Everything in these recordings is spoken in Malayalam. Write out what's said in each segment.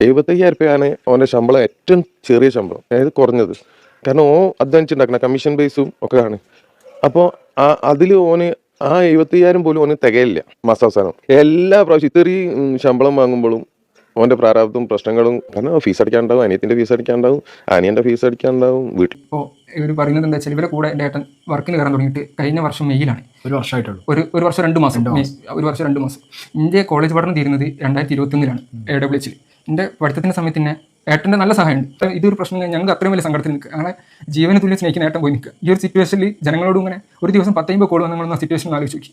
എഴുപത്തയ്യായിരം രൂപയാണ് അവന്റെ ശമ്പളം ഏറ്റവും ചെറിയ ശമ്പളം. അതായത് കുറഞ്ഞത്. കാരണം ഓ അധ്വാനിച്ചുണ്ടാക്കണ കമ്മീഷൻ ബേസും ഒക്കെ ആണ്. അപ്പോൾ ആ അതിൽ ഓന് ആ എഴുപത്തയ്യായിരം പോലും ഓന് തികയില്ല മാസാവസാനം എല്ലാ പ്രാവശ്യം ഇത്രയും ശമ്പളം വാങ്ങുമ്പോഴും ഓന്റെ പ്രാരാബ്ദവും പ്രശ്നങ്ങളും കാരണം ഫീസ് അടിക്കാണ്ടാവും അനിയത്തിന്റെ ഫീസ് അടിക്കാണ്ടാവും അനിയന്റെ ഫീസ് അടിക്കാണ്ടാവും വീട്ടിൽ ഇപ്പോൾ ഇവർ പറയുന്നത് എന്താ വെച്ചാൽ ഇവരെ കൂടെ എന്റെ ഏട്ടൻ വർക്കിന് കയറാൻ തുടങ്ങിയിട്ട് കഴിഞ്ഞ വർഷം മെയ്യിലാണ്. ഒരു വർഷമായിട്ടുള്ളൂ. ഒരു ഒരു വർഷം രണ്ട് മാസം. ഒരു വർഷം രണ്ട് മാസം. ഇന്ത്യ കോളേജ് പഠനം തീരുന്നത് രണ്ടായിരത്തി ഇരുപത്തൊന്നിലാണ് എ ഡബ്ല്യു എച്ചിൽ എന്റെ പഠിത്തത്തിന്റെ സമയത്ത് തന്നെ ഏട്ടന്റെ നല്ല സഹായമുണ്ട്. ഇതൊരു പ്രശ്നം ഞങ്ങൾക്ക് അത്രയും വലിയ സങ്കടത്തിൽ നിൽക്കുക. അങ്ങനെ ജീവന തുല്യം സ്നേഹിക്കുന്ന ഏട്ടൻ പോയി നിൽക്കുക. ഈ ഒരു സിറ്റുവേഷനിൽ ജനങ്ങളോട് ഇങ്ങനെ ഒരു ദിവസം പത്തൈമ്പത് കോൾ വന്ന സിറ്റുവേഷൻ ആലോചിച്ച് നോക്കി.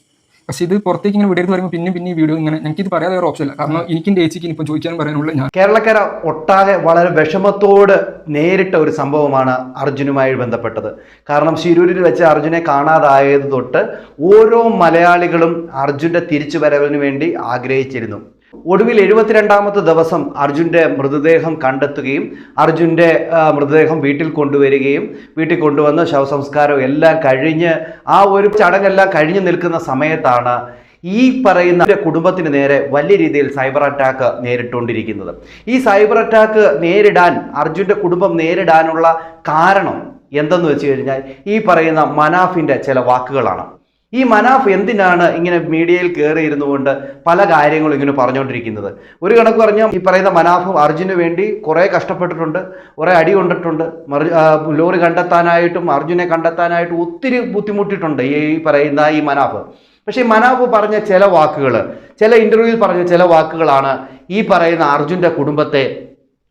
പക്ഷേ ഇത് പുറത്തേക്ക് ഇങ്ങനെ വിടരുത് പറയുമ്പോൾ പിന്നെ പിന്നെ വീഡിയോ ഇങ്ങനെ എനിക്ക് ഇത് പറയാതെ വേറെ ഓപ്ഷൻ ഇല്ല. കാരണം എനിക്ക് എന്റെ ഏച്ചിക്ക് ഇപ്പം ചോദിക്കാൻ പറയാനുള്ള ഞാൻ കേരളക്കര ഒട്ടാകെ വളരെ വിഷമത്തോട് നേരിട്ട ഒരു സംഭവമാണ് അർജുനുമായി ബന്ധപ്പെട്ടത്. കാരണം ശിരൂരിൽ വെച്ച് അർജുനെ കാണാതായത് തൊട്ട് ഓരോ മലയാളികളും അർജുന്റെ തിരിച്ചുവരവിന് വേണ്ടി ആഗ്രഹിച്ചിരുന്നു. ഒടുവിൽ എഴുപത്തിരണ്ടാമത്തെ ദിവസം അർജുന്റെ മൃതദേഹം കണ്ടെത്തുകയും അർജുന്റെ മൃതദേഹം വീട്ടിൽ കൊണ്ടുവരികയും വീട്ടിൽ കൊണ്ടുവന്ന് ശവസംസ്കാരം എല്ലാം കഴിഞ്ഞ് ആ ഒരു ചടങ്ങെല്ലാം കഴിഞ്ഞു നിൽക്കുന്ന സമയത്താണ് ഈ പറയുന്ന കുടുംബത്തിന് നേരെ വലിയ രീതിയിൽ സൈബർ അറ്റാക്ക് നേരിട്ടുകൊണ്ടിരിക്കുന്നത്. ഈ സൈബർ അറ്റാക്ക് നേരിടാൻ അർജുന്റെ കുടുംബം നേരിടാനുള്ള കാരണം എന്തെന്ന് വെച്ച് കഴിഞ്ഞാൽ ഈ പറയുന്ന മനാഫിന്റെ ചില വാക്കുകളാണ്. ഈ മനാഫ് എന്തിനാണ് ഇങ്ങനെ മീഡിയയിൽ കയറി ഇരുന്നുകൊണ്ട് പല കാര്യങ്ങളും ഇങ്ങനെ പറഞ്ഞുകൊണ്ടിരിക്കുന്നത്? ഒരു കണക്ക് പറഞ്ഞാൽ ഈ പറയുന്ന മനാഫ് അർജുന് വേണ്ടി കുറേ കഷ്ടപ്പെട്ടിട്ടുണ്ട് കുറേ അടി കൊണ്ടിട്ടുണ്ട്. ലോറി കണ്ടെത്താനായിട്ടും അർജുനെ കണ്ടെത്താനായിട്ടും ഒത്തിരി ബുദ്ധിമുട്ടിയിട്ടുണ്ട് ഈ പറയുന്ന ഈ മനാഫ്. പക്ഷേ മനാഫ് പറഞ്ഞ ചില വാക്കുകൾ ചില ഇന്റർവ്യൂവിൽ പറഞ്ഞ ചില വാക്കുകളാണ് ഈ പറയുന്ന അർജുന്റെ കുടുംബത്തെ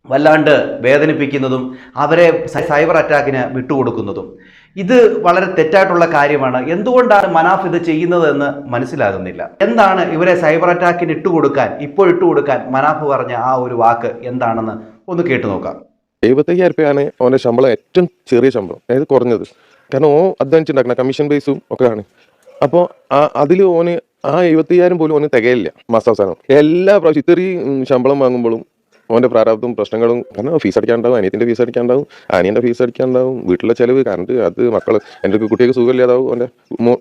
വല്ലാണ്ട് വേദനിപ്പിക്കുന്നതും അവരെ സൈബർ അറ്റാക്കിന് വിട്ടുകൊടുക്കുന്നതും. ഇത് വളരെ തെറ്റായിട്ടുള്ള കാര്യമാണ്. എന്തുകൊണ്ടാണ് മനാഫ് ഇത് ചെയ്യുന്നത് എന്ന് മനസ്സിലാകുന്നില്ല. എന്താണ് ഇവരെ സൈബർ അറ്റാക്കിന് ഇട്ടുകൊടുക്കാൻ ഇപ്പോൾ ഇട്ടുകൊടുക്കാൻ മനാഫ് പറഞ്ഞ ആ ഒരു വാക്ക് എന്താണെന്ന് ഒന്ന് കേട്ടു നോക്കാം. എഴുപത്തയ്യായിരം രൂപയാണ് അവന്റെ ശമ്പളം ഏറ്റവും ചെറിയ ശമ്പളം അതായത് കുറഞ്ഞത്. കാരണം ഓ അധ്വാനിച്ചുണ്ടാക്കണ കമ്മീഷൻ ബേസും ഒക്കെ ആണ്. അപ്പോൾ ആ അതിൽ ഓന് ആ എഴുപത്തയ്യായിരം പോലും ഓന് തികയില്ല മാസാവസാനം. എല്ലാ പ്രാവശ്യം ഇത്രയും ശമ്പളം വാങ്ങുമ്പോഴും ഓന്റെ പ്രാരാബ്ദവും പ്രശ്നങ്ങളും കാരണം ഫീസ് അടിക്കാണ്ടാവും അനിയത്തിന്റെ ഫീസ് അടിക്കാണ്ടാവും അനിയന്റെ ഫീസ് അടിക്കാണ്ടാവും വീട്ടിലെ ചിലവ് കറണ്ട് അത് മക്കൾ എന്റെ കുട്ടിക്ക് സുഖമില്ലാതാവും എന്റെ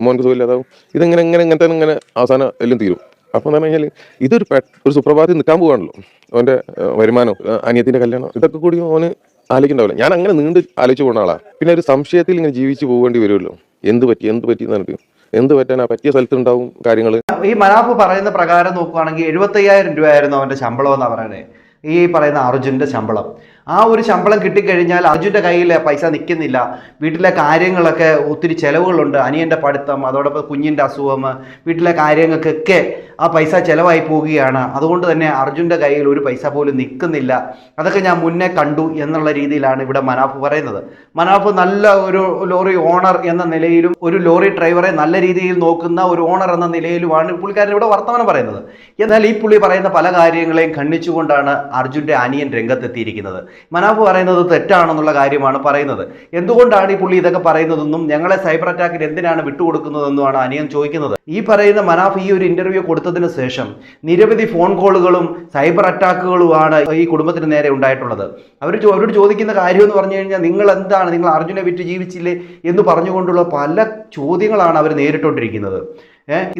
മോൻക്ക് സുഖമില്ലാതാവും. ഇതിങ്ങനെ ഇങ്ങനെ ഇങ്ങനത്തെ ഇങ്ങനെ അവസാനം എല്ലാം തീരും. അപ്പോൾ എന്ന് പറഞ്ഞു കഴിഞ്ഞാൽ ഇതൊരു ഒരു സുപ്രഭാതി നിൽക്കാൻ പോവാണല്ലോ. അവന്റെ ഏഹ്, വരുമാനം അനിയത്തിന്റെ കല്യാണം ഇതൊക്കെ കൂടി ഓന് ആലോചിക്കണ്ടാവില്ല. ഞാൻ അങ്ങനെ നീണ്ട് ആലോചിച്ച് പോകുന്ന ആളാണ് പിന്നെ ഒരു സംശയത്തിൽ ഇങ്ങനെ ജീവിച്ച് പോകേണ്ടി വരുമല്ലോ. എന്ത് പറ്റി എന്ത് പറ്റി എന്ന് പറഞ്ഞിട്ട്. എന്ത് പറ്റാനാ? പറ്റിയ സ്ഥലത്തുണ്ടാവും കാര്യങ്ങൾ ഈ മനാഫ് പറയുന്ന പ്രകാരം നോക്കുകയാണെങ്കിൽ എഴുപത്തയ്യായിരം രൂപയായിരുന്നു അവന്റെ ശമ്പളം എന്നാണ് പറയുന്നത്. ഈ പറയുന്ന അർജുന്റെ ശമ്പളം. ആ ഒരു ശമ്പളം കിട്ടിക്കഴിഞ്ഞാൽ അർജുന്റെ കയ്യിൽ പൈസ നിൽക്കുന്നില്ല. വീട്ടിലെ കാര്യങ്ങളൊക്കെ ഒത്തിരി ചിലവുകളുണ്ട്. അനിയന്റെ പഠിത്തം അതോടൊപ്പം കുഞ്ഞിന്റെ അസുഖം വീട്ടിലെ കാര്യങ്ങൾക്കൊക്കെ ആ പൈസ ചിലവായി പോവുകയാണ്. അതുകൊണ്ട് തന്നെ അർജുന്റെ കയ്യിൽ ഒരു പൈസ പോലും നിൽക്കുന്നില്ല. അതൊക്കെ ഞാൻ മുന്നേ കണ്ടു എന്നുള്ള രീതിയിലാണ് ഇവിടെ മനാഫ് പറയുന്നത്. മനാഫ് നല്ല ഒരു ലോറി ഓണർ എന്ന നിലയിലും ഒരു ലോറി ഡ്രൈവറെ നല്ല രീതിയിൽ നോക്കുന്ന ഒരു ഓണർ എന്ന നിലയിലുമാണ് പുള്ളിക്കാരൻ ഇവിടെ വർത്തമാനം പറയുന്നത്. എന്നാൽ ഈ പുള്ളി പറയുന്ന പല കാര്യങ്ങളെയും ഖണ്ഡിച്ചുകൊണ്ടാണ് അർജുന്റെ അനിയൻ രംഗത്തെത്തിയിരിക്കുന്നത്. മനാഫ് പറയുന്നത് തെറ്റാണെന്നുള്ള കാര്യമാണ് പറയുന്നത്. എന്തുകൊണ്ടാണ് ഈ പുള്ളി ഇതൊക്കെ പറയുന്നതെന്നും ഞങ്ങളെ സൈബർ അറ്റാക്കിന് എന്തിനാണ് വിട്ടുകൊടുക്കുന്നതെന്നുമാണ് അനിയൻ ചോദിക്കുന്നത്. ഈ പറയുന്ന മനാഫ് ഈ ഒരു ഇന്റർവ്യൂ കൊടുത്തതിന് ശേഷം നിരവധി ഫോൺ കോളുകളും സൈബർ അറ്റാക്കുകളുമാണ് ഈ കുടുംബത്തിന് നേരെ ഉണ്ടായിട്ടുള്ളത്. അവർ അവരോട് ചോദിക്കുന്ന കാര്യം എന്ന് പറഞ്ഞു കഴിഞ്ഞാൽ നിങ്ങൾ എന്താണ് നിങ്ങൾ അർജുനെ വിറ്റ് ജീവിച്ചില്ലേ എന്ന് പറഞ്ഞുകൊണ്ടുള്ള പല ചോദ്യങ്ങളാണ് അവർ നേരിട്ടുകൊണ്ടിരിക്കുന്നത്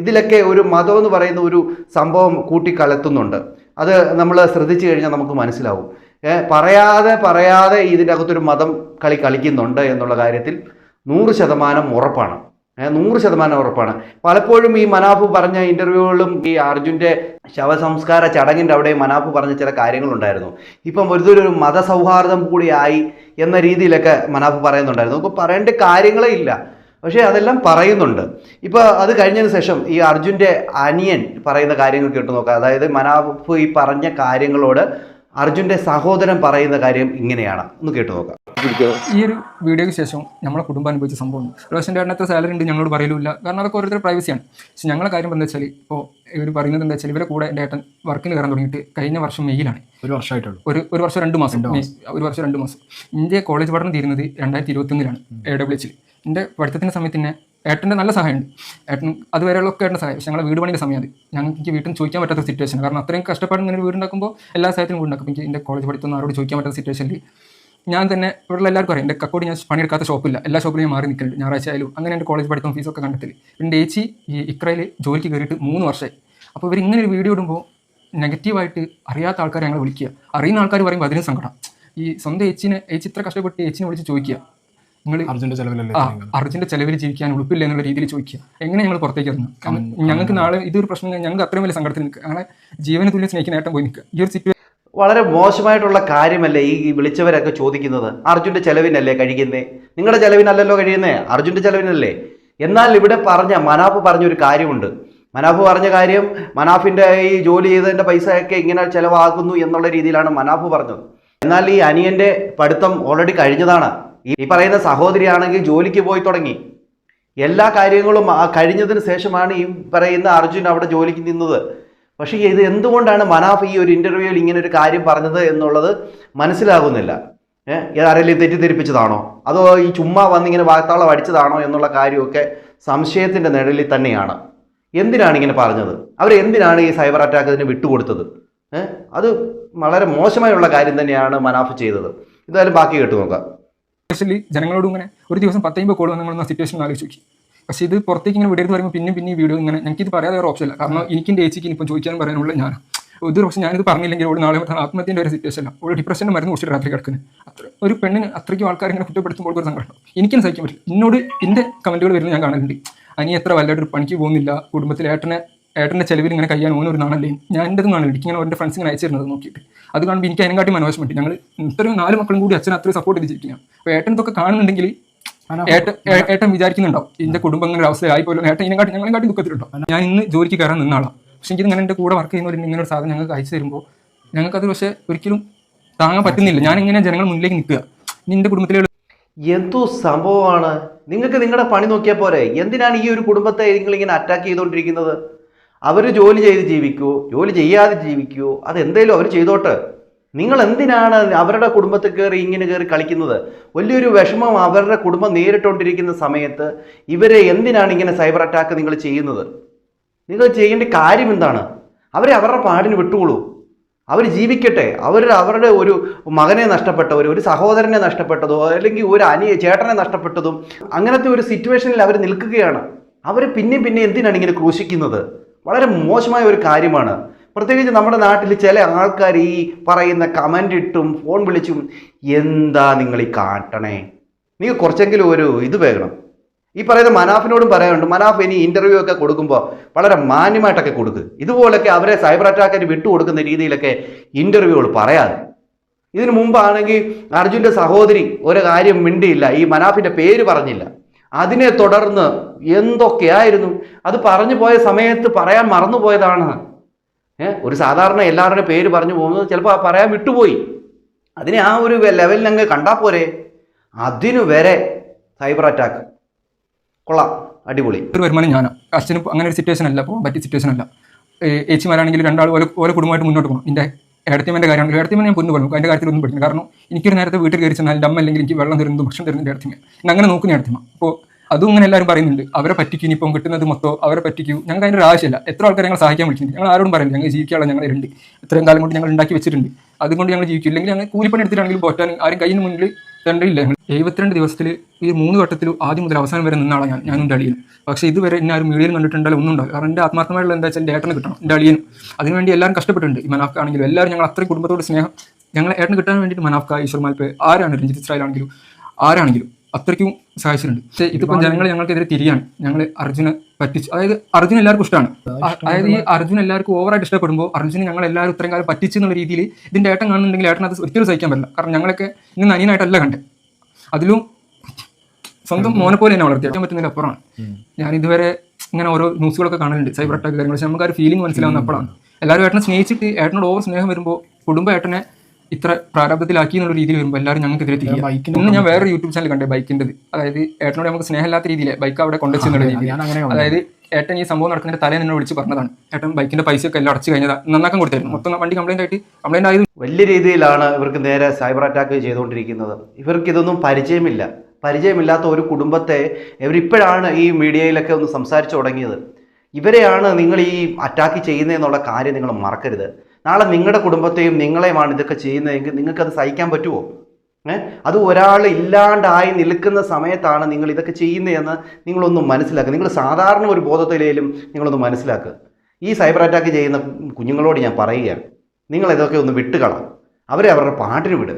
ഇതിലൊക്കെ ഒരു മതം എന്ന് പറയുന്ന ഒരു സംഭവം കൂട്ടിക്കലത്തുന്നുണ്ട്. അത് നമ്മൾ ശ്രദ്ധിച്ചു കഴിഞ്ഞാൽ നമുക്ക് മനസ്സിലാവും. പറയാതെ പറയാതെ ഇതിന്റെ അകത്തൊരു മതം കളി കളിക്കുന്നുണ്ട് എന്നുള്ള കാര്യത്തിൽ നൂറ് ശതമാനം ഉറപ്പാണ്. നൂറ് ശതമാനം ഉറപ്പാണ്. പലപ്പോഴും ഈ മനാഫ് പറഞ്ഞ ഇന്റർവ്യൂകളിലും ഈ അർജുന്റെ ശവസംസ്കാര ചടങ്ങിന്റെ അവിടെ മനാഫ് പറഞ്ഞ ചില കാര്യങ്ങളുണ്ടായിരുന്നു. ഇപ്പം ഒരു മതസൗഹാർദ്ദം കൂടിയായി എന്ന രീതിയിലൊക്കെ മനാഫ് പറയുന്നുണ്ടായിരുന്നു. നമുക്ക് പറയേണ്ട കാര്യങ്ങളേ ഇല്ല. പക്ഷേ അതെല്ലാം പറയുന്നുണ്ട്. ഇപ്പോൾ അത് കഴിഞ്ഞതിന് ശേഷം ഈ അർജുന്റെ അനിയൻ പറയുന്ന കാര്യങ്ങൾ കേട്ടു നോക്കുക അതായത് മനാഫ് ഈ പറഞ്ഞ കാര്യങ്ങളോട് അർജുന്റെ സഹോദരൻ പറയുന്ന കാര്യം ഇങ്ങനെയാണ്. ഒന്ന് കേട്ടു നോക്കാം. ഈ ഒരു വീഡിയോയ്ക്ക് ശേഷം നമ്മളെ കുടുംബം അനുഭവിച്ച സംഭവം റോഷന്റെ എത്ര സാലറി ഉണ്ട് ഞങ്ങളോട് പറയലില്ല കാരണം അതൊക്കെ ഓരോരുത്തർ പ്രൈവസിയാണ് പക്ഷെ ഞങ്ങളെ കാര്യം എന്താ വെച്ചാൽ ഇപ്പോൾ ഇവർ പറയുന്നത് എന്താ വെച്ചാൽ ഇവരെ കൂടെ എന്റെ ഏട്ടൻ വർക്കിന് കയറാൻ തുടങ്ങിയിട്ട് കഴിഞ്ഞ വർഷം മെയ്യിലാണ് ഒരു വർഷമായിട്ടുള്ളൂ. ഒരു ഒരു വർഷം രണ്ട് മാസം. ഒരു വർഷം രണ്ട് മാസം. ഇന്ത്യ കോളേജ് പഠനം തീരുന്നത് രണ്ടായിരത്തി ഇരുപത്തൊന്നിലാണ് എ ഡബ്ല്യു എച്ചിൽ എന്റെ പഠിത്തത്തിന്റെ സമയത്ത് തന്നെ ഏട്ടന്റെ നല്ല സഹായമുണ്ട്. ഏട്ടൻ അതുവരെയുള്ള ഒക്കെ ഏട്ടന്റെ സഹായം. പക്ഷേ ഞങ്ങളെ വീട് പണിയുടെ സമയം അത്. ഞങ്ങൾക്ക് വീട്ടിൽ ചോദിക്കാൻ പറ്റാത്ത സിറ്റുവേഷൻ കാരണം അത്രയും കഷ്ടപ്പാട് ഇങ്ങനെ വീടുണ്ടാക്കുമ്പോൾ എല്ലാ സഹായത്തിനും വീടുണ്ടാക്കും എനിക്ക് എന്റെ കോളേജ് പഠിത്തം ആരോട് ചോദിക്കാൻ പറ്റാത്ത സിറ്റുവേഷനിൽ ഞാൻ തന്നെ ഇവിടെയുള്ള എല്ലാവർക്കും അറിയാം. എന്റെ കക്കോട് ഞാൻ പണിയെടുക്കാത്ത ഷോപ്പില്ല എല്ലാ ഷോപ്പിലും ഞാൻ മാറി നിൽക്കുന്നുണ്ട് ഞായറാഴ്ച ആയാലും അങ്ങനെ എന്റെ കോളേജ് പഠിത്തം ഫീസൊക്കെ കണ്ടെത്തി എന്റെ ഏച്ചി ഈ ഇക്രയിൽ ജോലിക്ക് കയറിയിട്ട് മൂന്ന് വർഷമായി. അപ്പോൾ ഇവർ ഇങ്ങനെ ഒരു വീഡിയോ ഇടുമ്പോൾ നെഗറ്റീവായിട്ട് അറിയാത്ത ആൾക്കാരെ ഞങ്ങളെ വിളിക്കുക. അറിയുന്ന ആൾക്കാർ പറയുമ്പോൾ അതിനും സങ്കടം. ഈ സ്വന്തം ഏച്ചിനെ ഏച്ചി ഇത്ര കഷ്ടപ്പെട്ട് ഏച്ചിനെ വിളിച്ച് ചോദിക്കുക. നിങ്ങൾ അർജുന്റെ ചെലവിലല്ലേ അർജുന്റെ ചെലവിൽ ജീവിക്കാൻ ഉളുപ്പില്ല എന്നുള്ള രീതിയിൽ ചോദിക്കുക. എങ്ങനെ ഞങ്ങൾ പുറത്തേക്ക് ഇറങ്ങും? ഞങ്ങൾക്ക് നാളെ ഇതൊരു പ്രശ്നം ഞങ്ങൾക്ക് അത്രയും വലിയ സങ്കടത്തിൽ നിൽക്കുക. ഞങ്ങളെ ജീവന തുല്യം സ്നേഹിക്കുന്ന ഏറ്റവും പോയി നിൽക്കുക. ഈ ഒരു സിറ്റുവേഷൻ വളരെ മോശമായിട്ടുള്ള കാര്യമല്ലേ ഈ വിളിച്ചവരൊക്കെ ചോദിക്കുന്നത്? അർജുന്റെ ചെലവിനല്ലേ കഴിയുന്നേ? നിങ്ങളുടെ ചെലവിനല്ലല്ലോ കഴിയുന്നേ? അർജുന്റെ ചെലവിനല്ലേ? എന്നാൽ ഇവിടെ പറഞ്ഞ മനാഫ് പറഞ്ഞൊരു കാര്യമുണ്ട്. മനാഫ് പറഞ്ഞ കാര്യം മനാഫിന്റെ ഈ ജോലി ചെയ്തതിന്റെ പൈസയൊക്കെ ഇങ്ങനെ ചെലവാകുന്നു എന്നുള്ള രീതിയിലാണ് മനാഫ് പറഞ്ഞത്. എന്നാൽ ഈ അനിയന്റെ പഠിത്തം ഓൾറെഡി കഴിഞ്ഞതാണ്. ഈ പറയുന്ന സഹോദരിയാണെങ്കിൽ ജോലിക്ക് പോയി തുടങ്ങി. എല്ലാ കാര്യങ്ങളും കഴിഞ്ഞതിന് ശേഷമാണ് ഈ പറയുന്ന അർജുൻ അവിടെ ജോലിക്ക് നിന്നത്. പക്ഷേ ഇത് എന്തുകൊണ്ടാണ് മനാഫ് ഈ ഒരു ഇന്റർവ്യൂവിൽ ഇങ്ങനെ ഒരു കാര്യം പറഞ്ഞത് എന്നുള്ളത് മനസ്സിലാകുന്നില്ല. ഏഹ് ആരെങ്കിലും തെറ്റിദ്ധരിപ്പിച്ചതാണോ? അതോ ഈ ചുമ്മാ വന്നിങ്ങനെ വാർത്താളം അടിച്ചതാണോ എന്നുള്ള കാര്യമൊക്കെ സംശയത്തിന്റെ നിഴലിൽ തന്നെയാണ്. എന്തിനാണ് ഇങ്ങനെ പറഞ്ഞത്? അവർ എന്തിനാണ് ഈ സൈബർ അറ്റാക്ക് ഇതിന് വിട്ടുകൊടുത്തത്? ഏഹ് അത് വളരെ മോശമായുള്ള കാര്യം തന്നെയാണ് മനാഫ് ചെയ്തത്. എന്തായാലും ബാക്കി കേട്ടു നോക്കാം. സ്പെഷ്യലി ജനങ്ങളോട് ഇങ്ങനെ ഒരു ദിവസം പത്തമ്പത് കോൾ വന്നാൽ സിറ്റുവേഷൻ ആലോചിച്ച് നോക്കി. പക്ഷേ ഇത് പുറത്തേക്ക് ഇങ്ങനെ വീഡിയോ പറയുമ്പോൾ പിന്നെ പിന്നെ ഈ വീഡിയോ ഇങ്ങനെ എനിക്കിത് പറയാതെ വേറെ ഓപ്ഷൻ ഇല്ല. കാരണം എനിക്ക് എന്റെ ഏച്ചിക്ക് ഇനിയിപ്പോൾ ചോദിക്കാനും പറയാനുള്ള ഞാൻ ഒരു പക്ഷേ ഞാനിത് പറഞ്ഞില്ലെങ്കിൽ ഓൾ നാളെ മറ്റന്നാൾ ആത്മഹത്യന്റെ ഒരു സിറ്റുവേഷൻ അല്ല ഒരു ഡിപ്രഷന്റെ മരുന്ന് കുറിച്ചിട്ട് രാത്രി കിടക്കുന്നത് അത്ര ഒരു പെണ്ണിന് അത്രയ്ക്കും ആൾക്കാർ ഇങ്ങനെ കുറ്റപ്പെടുത്തുമ്പോൾ ഒരു ഉണ്ടാവും. എനിക്കും സഹിക്കാൻ പറ്റില്ല. എന്നോട് എന്റെ കമന്റുകൾ വരുന്നത് ഞാൻ കാണലുണ്ട് അനി എത്ര വല്ലായിട്ടൊരു പണിക്ക് പോകുന്നില്ല. കുടുംബത്തിൽ ഏട്ടനെ ഏട്ടന്റെ ചിലവിൽ ഇങ്ങനെ കയ്യാൻ ഓൻ ഒരു നാണല്ലേ? ഞാൻ എന്റെ കാണുന്നുണ്ട് എനിക്ക് ഇങ്ങനെ എന്റെ ഫ്രണ്ട്സ് ഇങ്ങനെ അയച്ചിരുന്നത് നോക്കിയിട്ട്. അത് കാണുമ്പോൾ എനിക്ക് അതിനെക്കാട്ടി മനോശം പറ്റി ഞങ്ങൾ ഇത്രയും നാല് മക്കളും കൂടി അച്ഛൻ അത്രയും സപ്പോർട്ട് ചെയ്ത് ജീവിക്കുകയാണ് അപ്പോൾ ഏട്ടൻ ഇതൊക്കെ കാണുന്നുണ്ടെങ്കിൽ ഏട്ടൻ ഏട്ടൻ വിചാരിക്കുന്നുണ്ടാവും. എന്റെ കുടുംബം ഇങ്ങനെ ഒരു അവസ്ഥയായി പോലും ഏട്ടൻ ഇതിനെക്കാട്ടി ഞങ്ങളെക്കാട്ടി ദുഃഖത്തിലുണ്ടോ ഞാൻ ഇന്ന് ജോലിക്ക് കയറാൻ നിന്നാളാം പക്ഷെ എനിക്ക് ഇങ്ങനെ എന്റെ കൂടെ വർക്ക് ചെയ്യുന്നവർ ഇങ്ങനെ ഒരു സാധനം ഞങ്ങൾക്ക് അയച്ചു തരുമ്പോൾ ഞങ്ങൾക്കത് പക്ഷേ ഒരിക്കലും താങ്ങാൻ പറ്റുന്നില്ല. ഞാൻ ഇങ്ങനെ ജനങ്ങൾ മുന്നിലേക്ക് നിൽക്കുക. നിന്റെ കുടുംബത്തിലെ എന്തോ സംഭവമാണ്. നിങ്ങൾക്ക് നിങ്ങളുടെ പണി നോക്കിയാൽ പോരെ? എന്തിനാണ് ഈ ഒരു കുടുംബത്തെ നിങ്ങൾ ഇങ്ങനെ അറ്റാക്ക് ചെയ്തുകൊണ്ടിരിക്കുന്നത്? അവർ ജോലി ചെയ്ത് ജീവിക്കൂ ജോലി ചെയ്യാതെ ജീവിക്കൂ അത് എന്തേലും അവർ ചെയ്തോട്ടെ. നിങ്ങൾ എന്തിനാണ് അവരുടെ കുടുംബത്തിൽ കയറി ഇങ്ങനെ കയറി കളിക്കുന്നത്? വലിയൊരു വിഷമം അവരുടെ കുടുംബം നേരിട്ടുകൊണ്ടിരിക്കുന്ന സമയത്ത് ഇവരെ എന്തിനാണ് ഇങ്ങനെ സൈബർ അറ്റാക്ക് നിങ്ങൾ ചെയ്യുന്നത്? നിങ്ങൾ ചെയ്യേണ്ട കാര്യം എന്താണ്? അവരെ അവരുടെ പാടിന് വിട്ടുകൊള്ളൂ. അവർ ജീവിക്കട്ടെ. അവർ അവരുടെ ഒരു മകനെ നഷ്ടപ്പെട്ടവർ ഒരു സഹോദരനെ നഷ്ടപ്പെട്ടതോ അല്ലെങ്കിൽ ഒരു അനിയ ചേട്ടനെ നഷ്ടപ്പെട്ടതും അങ്ങനത്തെ ഒരു സിറ്റുവേഷനിൽ അവർ നിൽക്കുകയാണ്. അവർ പിന്നെയും പിന്നെ എന്തിനാണ് ഇങ്ങനെ ക്രൂശിക്കുന്നത്? വളരെ മോശമായ ഒരു കാര്യമാണ്. പ്രത്യേകിച്ച് നമ്മുടെ നാട്ടിൽ ചില ആൾക്കാർ ഈ പറയുന്ന കമന്റ് ഇട്ടും ഫോൺ വിളിച്ചും എന്താ നിങ്ങൾ ഈ കാട്ടണേ? നിങ്ങൾ കുറച്ചെങ്കിലും ഒരു ഇത് വേണം. ഈ പറയുന്ന മനാഫിനോടും പറയാനുണ്ട് മനാഫ് ഇനി ഇന്റർവ്യൂ ഒക്കെ കൊടുക്കുമ്പോൾ വളരെ മാന്യമായിട്ടൊക്കെ കൊടുക്കുക ഇതുപോലൊക്കെ അവരെ സൈബർ അറ്റാക്കിന് വിട്ടുകൊടുക്കുന്ന രീതിയിലൊക്കെ ഇന്റർവ്യൂകൾ പറയാതെ ഇതിനു മുമ്പാണെങ്കിൽ അർജുന്റെ സഹോദരി ഒരു കാര്യം മിണ്ടിയില്ല ഈ മനാഫിന്റെ പേര് പറഞ്ഞില്ല. അതിനെ തുടർന്ന് എന്തൊക്കെയായിരുന്നു? അത് പറഞ്ഞു പോയ സമയത്ത് പറയാൻ മറന്നുപോയതാണ് ഒരു സാധാരണ എല്ലാവരുടെയും പേര് പറഞ്ഞു പോകുന്നത് ചിലപ്പോൾ പറയാൻ വിട്ടുപോയി. അതിനെ ആ ഒരു ലെവലിൽ അങ്ങ് കണ്ടാൽ പോരെ. അതിനു വരെ സൈബർ അറ്റാക്ക് കൊള്ളാം. അടിപൊളി. ഒരു വരുമാനം ഞാൻ അച്ഛന് അങ്ങനെ ഒരു സിറ്റുവേഷൻ അല്ല. പറ്റിയ സിറ്റുവേഷൻ അല്ല. ഏച്ചിമാരാണെങ്കിൽ രണ്ടാൾ ഓരോ ഓരോ കുടുംബമായിട്ട് മുന്നോട്ട് പോകണം. എന്റെ ഇടത്തിമേന്റെ കാര്യമാണെങ്കിൽ ഇടത്തിമേ ഞാൻ പൊന്നു പറഞ്ഞു അതിന്റെ കാര്യത്തിൽ ഒന്നും പഠിക്കുന്നു കാരണം എനിക്കൊരു നേരത്തെ വീട്ടിൽ കയറി ചെന്നാൽ എന്റെ അല്ലെങ്കിൽ എനിക്ക് വെള്ളം തരുന്നതും ഭക്ഷണം തരുന്നതിന്റെ ഇടത്തിമേ അങ്ങനെ നോക്കുന്ന ഇടത്തിമ അപ്പോൾ അതും ഇങ്ങനെ എല്ലാവരും പറയുന്നുണ്ട്. അവരെ പറ്റിക്കും ഇനിയിപ്പം കിട്ടുന്നത് മൊത്തം അവരെ പറ്റിക്കൂ ഞങ്ങൾക്ക് അതിന്റെ ഒരു ആവശ്യമില്ല. എത്ര ആൾക്കാരെ ഞങ്ങൾ സഹായിക്കാൻ വിളിക്കുന്നുണ്ട് ഞങ്ങൾ ആരോടും പറയുന്നില്ല ഞങ്ങൾ ജീവിക്കാനുള്ള ഞങ്ങൾ ഉണ്ട് ഇത്രയും കാലം കൊണ്ട് ഞങ്ങൾ ഉണ്ടാക്കി വെച്ചിട്ടുണ്ട്. അതുകൊണ്ട് ഞങ്ങൾ ജീവിക്കും. ഇല്ലെങ്കിൽ ഞങ്ങൾ കൂലിപ്പണി എടുത്തിട്ടാണെങ്കിലും പോറ്റാൻ ആരും കയ്യിന് മുന്നിൽ തണ്ടില്ല ഞങ്ങൾ എഴുപത്തിരണ്ട് ദിവസത്തിൽ ഈ മൂന്ന് വട്ടത്തിൽ ആദ്യം മുതൽ അവസാനം വരെ നിന്നാളാണ് ഞാൻ. ഞാനും എന്റെ പക്ഷേ ഇതുവരെ എന്നെ ആരും മീഡിയയിൽ കണ്ടിട്ടുണ്ടല്ലോ ഒന്നും ഉണ്ടാവില്ല. കാരണം എന്റെ ആത്മാർത്ഥമായിട്ടുള്ള എന്താ വെച്ചാൽ എന്റെ ഏട്ടന് കിട്ടണം. എന്റെ അതിനുവേണ്ടി എല്ലാവരും കഷ്ടപ്പെട്ടിട്ടുണ്ട്. ഈ മനാഫ്കാണെങ്കിലും എല്ലാവരും ഞങ്ങൾ അത്രയും കുടുംബത്തോട് സ്നേഹം ഞങ്ങൾ ഏട്ടന് കിട്ടാൻ വേണ്ടിയിട്ട് മനാഫ്ക ഈശ്വർ മാൽപ്പേ ആരാണ് രഞ്ജിത് ഇസ്രായേലാണെങ്കിലും ആരാണെങ്കിലും അത്രയ്ക്കും സഹായിച്ചിട്ടുണ്ട്. പക്ഷേ ഇതിപ്പോൾ ജനങ്ങൾ ഞങ്ങൾക്കെതിരെ തിരിയാണ്. ഞങ്ങൾ അർജുനെ പറ്റിച്ചു അതായത് അർജുൻ എല്ലാവർക്കും ഇഷ്ടമാണ്. അതായത് ഈ അർജുൻ എല്ലാവർക്കും ഓവറായിട്ട് ഇഷ്ടപ്പെടുമ്പോൾ അർജുനെ ഞങ്ങൾ എല്ലാവരും ഇത്രയും കാലം പറ്റിച്ചു എന്നുള്ള രീതിയിൽ ഇതിന്റെ ഏട്ടൻ കാണുന്നുണ്ടെങ്കിൽ ഏട്ടൻ അത് ഒരിക്കലും സഹിക്കാൻ പറ്റില്ല. കാരണം ഞങ്ങളൊക്കെ ഇന്ന് നനിയനായിട്ടല്ല കണ്ടത്. അതിലും സ്വന്തം മോനെ പോലെ തന്നെ വളർത്തിയാൻ പറ്റുന്നതിന് അപ്പുറമാണ്. ഞാൻ ഇതുവരെ ഇങ്ങനെ ഓരോ ന്യൂസുകളൊക്കെ കാണലുണ്ട് സൈബർ അറ്റാക്ക് കാര്യങ്ങൾ പക്ഷെ നമുക്ക് ആ ഒരു ഫീലിംഗ് മനസ്സിലാവുന്ന അപ്പോഴാണ് എല്ലാവരും ഏട്ടനെ സ്നേഹിച്ചിട്ട് ഏട്ടനോട് ഓവർ സ്നേഹം വരുമ്പോൾ കുടുംബ ഏട്ടനെ ഇത്ര പ്രാരാബ്ദത്തിലാക്കി എന്നുള്ള രീതിയിൽ വരുമ്പോൾ എല്ലാവരും ഞങ്ങൾക്കെതിരെ തിരികെ ഇന്ന് ഞാൻ വേറെ യൂട്യൂബ് ചാനൽ കണ്ടേ ബൈക്കിന്റെ അതായത് ഏട്ടനോട് നമുക്ക് സ്നേഹമില്ലാത്ത രീതിയിൽ ബൈക്ക് അവിടെ കൊണ്ടുവച്ചെന്നുള്ള രീതിയിൽ അതായത് ഏട്ടൻ ഈ സംഭവം നടക്കുന്നതിന്റെ തലേ എന്നെ വിളിച്ച് പറഞ്ഞതാണ്. ഏട്ടൻ ബൈക്കിന്റെ പൈസ ഒക്കെ എല്ലാം അടച്ചു കഴിഞ്ഞതാ. നന്നാക്കാൻ കൊടുത്തായിരുന്നു. മൊത്തം വണ്ടി കംപ്ലൈന്റ് ആയിട്ട് കംപ്ലൈന്റ് ആയത് വലിയ രീതിയിലാണ് ഇവർക്ക് നേരെ സൈബർ അറ്റാക്ക് ചെയ്തുകൊണ്ടിരിക്കുന്നത്. ഇവർക്ക് ഇതൊന്നും പരിചയമില്ല. പരിചയമില്ലാത്ത ഒരു കുടുംബത്തെ ഇവരിപ്പോഴാണ് ഈ മീഡിയയിലൊക്കെ ഒന്ന് സംസാരിച്ചു തുടങ്ങിയത്. ഇവരെയാണ് നിങ്ങൾ ഈ അറ്റാക്ക് ചെയ്യുന്നതെന്നുള്ള കാര്യം നിങ്ങൾ മറക്കരുത്. നാളെ നിങ്ങളുടെ കുടുംബത്തെയും നിങ്ങളെയുമാണ് ഇതൊക്കെ ചെയ്യുന്നതെങ്കിൽ നിങ്ങൾക്കത് സഹിക്കാൻ പറ്റുമോ അത് ഒരാൾ ഇല്ലാണ്ടായി നിൽക്കുന്ന സമയത്താണ് നിങ്ങൾ ഇതൊക്കെ ചെയ്യുന്നതെന്ന് നിങ്ങളൊന്ന് മനസ്സിലാക്കുക. നിങ്ങൾ സാധാരണ ഒരു ബോധത്തിലേലും നിങ്ങളൊന്ന് മനസ്സിലാക്കുക. ഈ സൈബർ അറ്റാക്ക് ചെയ്യുന്ന കുഞ്ഞുങ്ങളോട് ഞാൻ പറയുകയാണ്. നിങ്ങൾ ഇതൊക്കെ ഒന്ന് വിട്ടുകള. അവരെ അവരുടെ പാട്ടിന് വിട്.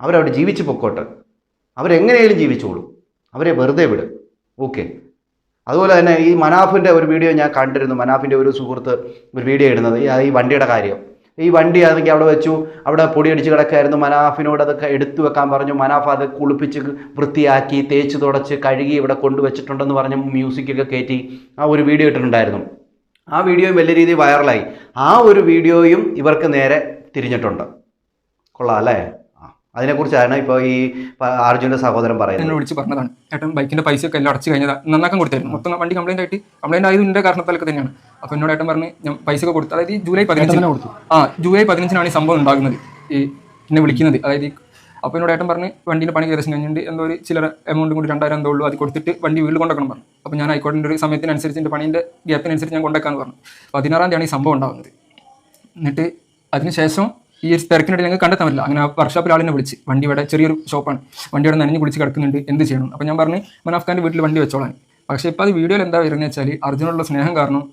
അവരവിടെ ജീവിച്ച് പൊക്കോട്ടെ. അവരെങ്ങനെയും ജീവിച്ചോളൂ. അവരെ വെറുതെ വിട്. ഓക്കെ. അതുപോലെ തന്നെ ഈ മനാഫിന്റെ ഒരു വീഡിയോ ഞാൻ കണ്ടിരുന്നു. മനാഫിന്റെ ഒരു സുഹൃത്ത് ഒരു വീഡിയോ ഇടുന്നത്. ഈ വണ്ടിയുടെ കാര്യം. ഈ വണ്ടി ആണെങ്കിൽ അവിടെ വെച്ചു. അവിടെ പൊടിയടിച്ച് കിടക്കായിരുന്നു. മനാഫിനോട് അതൊക്കെ എടുത്തു വെക്കാൻ പറഞ്ഞു. മനാഫ് അത് കുളിപ്പിച്ച് വൃത്തിയാക്കി തേച്ച് തുടച്ച് കഴുകി ഇവിടെ കൊണ്ടുവച്ചിട്ടുണ്ടെന്ന് പറഞ്ഞ് മ്യൂസിക്കൊക്കെ കയറ്റി ആ ഒരു വീഡിയോ ഇട്ടിട്ടുണ്ടായിരുന്നു. ആ വീഡിയോയും വലിയ രീതിയിൽ വൈറലായി ആ ഒരു വീഡിയോയും ഇവർക്ക് നേരെ തിരിഞ്ഞിട്ടുണ്ട്. കൊള്ളാം അല്ലേ? അതിനെക്കുറിച്ചാണ് ഇപ്പോൾ ഈ അർജുന്റെ സഹോദരൻ പറയുന്നത്? എന്നെ വിളിച്ച് പറഞ്ഞതാണ്. ഏട്ടൻ ബൈക്കിന്റെ പൈസ ഒക്കെ എല്ലാം അടച്ചു കഴിഞ്ഞതാ. നന്നാക്കാൻ കൊടുത്തായിരുന്നു. മൊത്തം വണ്ടി കംപ്ലൈന്റ് ആയിട്ട് കംപ്ലൈന്റ് ആയത് ഇതിന്റെ കാരണത്താലൊക്കെ തന്നെയാണ്. അപ്പോൾ എന്നോട് ഏട്ടൻ പറഞ്ഞ് ഞാൻ പൈസ ഒക്കെ കൊടുത്തു. അതായത് ഈ ജൂലൈ പതിനഞ്ചിന് കൊടുത്തു. ആ ജൂലൈ പതിനഞ്ചിനാണ് ഈ സംഭവം ഉണ്ടാകുന്നത്. ഈ എന്നെ വിളിക്കുന്നത്. അതായത് അപ്പോൾ എന്നോട് ഏട്ടൻ പറഞ്ഞ് വണ്ടീന്റെ പണി ഏകദേശം കഴിഞ്ഞിട്ട് എന്തോ ഒരു ചില എമൗണ്ടും കൂടി രണ്ടായിരം എന്തോ ഉള്ളൂ അത് കൊടുത്തിട്ട് വണ്ടി വീട്ടിൽ കൊണ്ടുവരണം പറഞ്ഞു. അപ്പോൾ ഞാൻ ആയിക്കോട്ടെ ഒരു സമയത്തിനനുസരിച്ച് എന്റെ പണീന്റെ ഗ്യാപ്പിനനുസരിച്ച് ഞാൻ കൊണ്ടുവയ്ക്കാമെന്ന് പറഞ്ഞു. പതിനാറാം തീയതിയാണ് ഈ സംഭവം ഉണ്ടാകുന്നത്. എന്നിട്ട് അതിനുശേഷം ഈ ഒരു തിരക്കിനിടയിൽ ഞങ്ങൾക്ക് കണ്ടെത്താൻ പറ്റില്ല. അങ്ങനെ വർക്ക്ഷോപ്പിൽ ആളിനെ വിളിച്ച് വണ്ടി ഇവിടെ ചെറിയൊരു ഷോപ്പാണ് വണ്ടി ഇവിടെ നനഞ്ഞ് കുളിച്ച് കിടക്കുന്നുണ്ട്. എന്ത് ചെയ്യണം? അപ്പോൾ ഞാൻ പറഞ്ഞു മനാഫ്ഖാന്റെ വീട്ടിൽ വണ്ടി വെച്ചോളാൻ. പക്ഷേ ഇപ്പോൾ അത് വീഡിയോയിൽ എന്താ വരുന്നത് വെച്ചാൽ അർജുനുള്ള സ്നേഹം കാരണം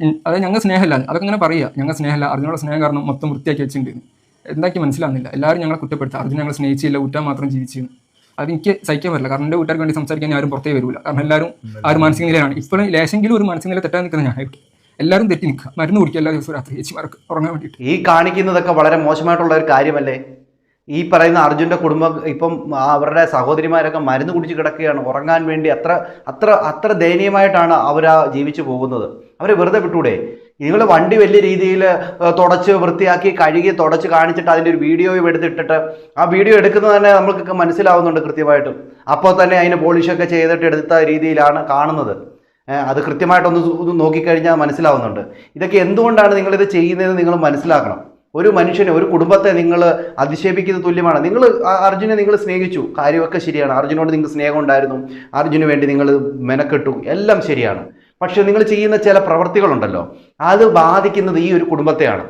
അതായത് അത് ഞങ്ങൾ സ്നേഹമല്ല. അതൊക്കെ ഇങ്ങനെ പറയുക. ഞങ്ങൾ സ്നേഹമല്ല. അർജുനുള്ള സ്നേഹം കാരണം മൊത്തം വൃത്തിയാക്കി വെച്ചിട്ടുണ്ട്. എന്താക്കി മനസ്സിലാവുന്നില്ല. എല്ലാവരും ഞങ്ങളെ കുറ്റപ്പെടുത്തുക. അർജുൻ ഞങ്ങൾ സ്നേഹിച്ചില്ല. ഊറ്റാൻ മാത്രം ജീവിച്ചു അത് എനിക്ക് സഹിക്കാൻ പറ്റില്ല. കാരണം എന്റെ വീട്ടുകാർക്ക് വേണ്ടി സംസാരിക്കാൻ ആരും പുറത്തേ വരില്ല കാരണം എല്ലാവരും ആ ഒരു മാനസിക നിലയാണ് ഇപ്പോഴും ലേശെങ്കിലും ഒരു മാനസിക നില തെറ്റാൻ നിൽക്കുന്ന ഞാനായിട്ട് എല്ലാവരും തെറ്റി നിൽക്കുക. മരുന്ന് കുടിക്കുക എല്ലാ ദിവസവും രാത്രി. ചേച്ചിമാർക്ക് ഉറങ്ങാൻ വേണ്ടിയിട്ട്. ഈ കാണിക്കുന്നതൊക്കെ വളരെ മോശമായിട്ടുള്ള ഒരു കാര്യമല്ലേ? ഈ പറയുന്ന അർജുന്റെ കുടുംബം ഇപ്പം അവരുടെ സഹോദരിമാരൊക്കെ മരുന്ന് കുടിച്ച് കിടക്കുകയാണ്. ഉറങ്ങാൻ വേണ്ടി അത്ര അത്ര അത്ര ദയനീയമായിട്ടാണ് അവർ ആ ജീവിച്ചു പോകുന്നത്. അവരെ വെറുതെ വിട്ടൂടെ? നിങ്ങൾ വണ്ടി വലിയ രീതിയിൽ തുടച്ച് വൃത്തിയാക്കി കഴുകി തുടച്ച് കാണിച്ചിട്ട് അതിന്റെ ഒരു വീഡിയോയും എടുത്തിട്ടിട്ട് ആ വീഡിയോ എടുക്കുന്നത് തന്നെ നമ്മൾക്കൊക്കെ മനസ്സിലാവുന്നുണ്ട് കൃത്യമായിട്ടും. അപ്പോൾ തന്നെ അതിന് പോളിഷൊക്കെ ചെയ്തിട്ട് എടുത്ത രീതിയിലാണ് കാണുന്നത്. അത് കൃത്യമായിട്ടൊന്ന് ഒന്ന് നോക്കിക്കഴിഞ്ഞാൽ മനസ്സിലാവുന്നുണ്ട്. ഇതൊക്കെ എന്തുകൊണ്ടാണ് നിങ്ങളിത് ചെയ്യുന്നതെന്ന് നിങ്ങൾ മനസ്സിലാക്കണം. ഒരു മനുഷ്യനെ ഒരു കുടുംബത്തെ നിങ്ങൾ അധിക്ഷേപിക്കുന്ന തുല്യമാണ്. നിങ്ങൾ അർജുനെ നിങ്ങൾ സ്നേഹിച്ചു. കാര്യമൊക്കെ ശരിയാണ്. അർജുനോട് നിങ്ങൾക്ക് സ്നേഹം ഉണ്ടായിരുന്നു. അർജുന് വേണ്ടി നിങ്ങൾ മെനക്കെട്ടു. എല്ലാം ശരിയാണ്. പക്ഷെ നിങ്ങൾ ചെയ്യുന്ന ചില പ്രവൃത്തികളുണ്ടല്ലോ അത് ബാധിക്കുന്നത് ഈ ഒരു കുടുംബത്തെയാണ്.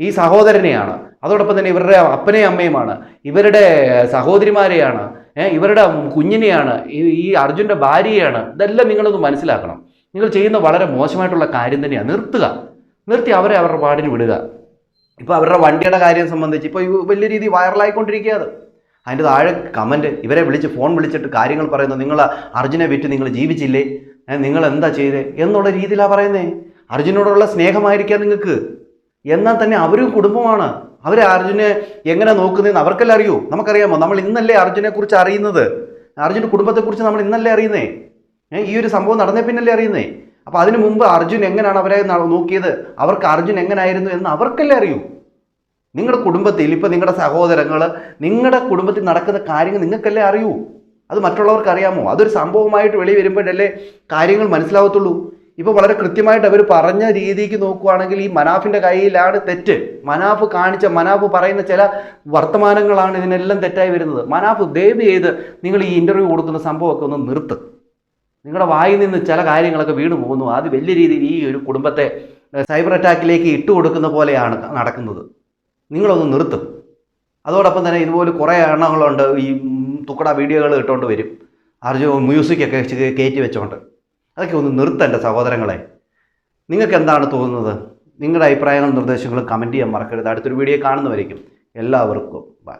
ഈ സഹോദരനെയാണ്. അതോടൊപ്പം തന്നെ ഇവരുടെ അപ്പനെയും അമ്മയുമാണ്. ഇവരുടെ സഹോദരിമാരെയാണ്. ഇവരുടെ കുഞ്ഞിനെയാണ് ഈ അർജുന്റെ ഭാര്യയാണ് ഇതെല്ലാം നിങ്ങളൊന്ന് മനസ്സിലാക്കണം. നിങ്ങൾ ചെയ്യുന്ന വളരെ മോശമായിട്ടുള്ള കാര്യം തന്നെയാണ് നിർത്തുക. നിർത്തി അവരെ അവരുടെ പാടിന് വിടുക. ഇപ്പോൾ അവരുടെ വണ്ടിയുടെ കാര്യം സംബന്ധിച്ച് ഇപ്പോൾ വലിയ രീതിയിൽ വൈറലായിക്കൊണ്ടിരിക്കുക അത്. അതിന്റെ താഴെ കമന്റ് ഇവരെ വിളിച്ച് ഫോൺ വിളിച്ചിട്ട് കാര്യങ്ങൾ പറയുന്നു നിങ്ങൾ അർജുനെ വിറ്റ് നിങ്ങൾ ജീവിച്ചില്ലേ? നിങ്ങൾ എന്താ ചെയ്തേ? എന്നുള്ള രീതിയിലാണ് പറയുന്നത് അർജുനോടുള്ള സ്നേഹമായിരിക്കാം നിങ്ങൾക്ക്. എന്നാൽ തന്നെ അവരും കുടുംബമാണ്. അവർ അർജുനെ എങ്ങനെ നോക്കുന്നതെന്ന് അവർക്കെല്ലാം അറിയൂ? നമുക്കറിയാമോ? നമ്മൾ ഇന്നല്ലേ അർജുനെ കുറിച്ച് അറിയുന്നത്? അർജുന്റെ കുടുംബത്തെക്കുറിച്ച് നമ്മൾ ഇന്നല്ലേ അറിയുന്നേ? ഈ ഒരു സംഭവം നടന്നേ പിന്നല്ലേ അറിയുന്നേ? അപ്പോൾ അതിനു മുമ്പ് അർജുൻ എങ്ങനെയാണ് അവരെ നോക്കിയത്? അവർക്ക് അർജുൻ എങ്ങനായിരുന്നു എന്ന് അവർക്കല്ലേ അറിയൂ. നിങ്ങളുടെ കുടുംബത്തിൽ ഇപ്പം നിങ്ങളുടെ സഹോദരങ്ങൾ നിങ്ങളുടെ കുടുംബത്തിൽ നടക്കുന്ന കാര്യങ്ങൾ നിങ്ങൾക്കല്ലേ അറിയൂ? അത് മറ്റുള്ളവർക്ക് അറിയാമോ? അതൊരു സംഭവമായിട്ട് വെളി വരുമ്പോഴല്ലേ കാര്യങ്ങൾ മനസ്സിലാവത്തുള്ളൂ. ഇപ്പോൾ വളരെ കൃത്യമായിട്ട് അവർ പറഞ്ഞ രീതിക്ക് നോക്കുവാണെങ്കിൽ ഈ മനാഫിന്റെ കയ്യിലാണ് തെറ്റ്. മനാഫ് കാണിച്ച മനാഫ് പറയുന്ന ചില വർത്തമാനങ്ങളാണ് ഇതിനെല്ലാം തെറ്റായി വരുന്നത്. മനാഫ് ദയവ് ചെയ്ത് നിങ്ങൾ ഈ ഇന്റർവ്യൂ കൊടുക്കുന്ന സംഭവമൊക്കെ ഒന്ന് നിർത്ത്. നിങ്ങളുടെ വായിൽ നിന്ന് ചില കാര്യങ്ങളൊക്കെ വീണു പോകുന്നു. അത് വലിയ രീതിയിൽ ഈ ഒരു കുടുംബത്തെ സൈബർ അറ്റാക്കിലേക്ക് ഇട്ടു കൊടുക്കുന്ന പോലെയാണ് നടക്കുന്നത്. നിങ്ങളൊന്ന് നിർത്തും. അതോടൊപ്പം തന്നെ ഇതുപോലെ കുറേ എണ്ണങ്ങളുണ്ട്. ഈ തുക്കട വീഡിയോകൾ ഇട്ടുകൊണ്ട് വരും. അർജുൻ മ്യൂസിക്കൊക്കെ കയറ്റി വെച്ചോണ്ട്. അതൊക്കെ ഒന്ന് നിർത്തണ്ട സഹോദരങ്ങളെ. നിങ്ങൾക്ക് എന്താണ് തോന്നുന്നത്? നിങ്ങളുടെ അഭിപ്രായങ്ങളും നിർദ്ദേശങ്ങളും കമന്റ് ചെയ്യാൻ മറക്കരുത്. അടുത്തൊരു വീഡിയോ കാണുന്നവരേക്കും എല്ലാവർക്കും ബൈ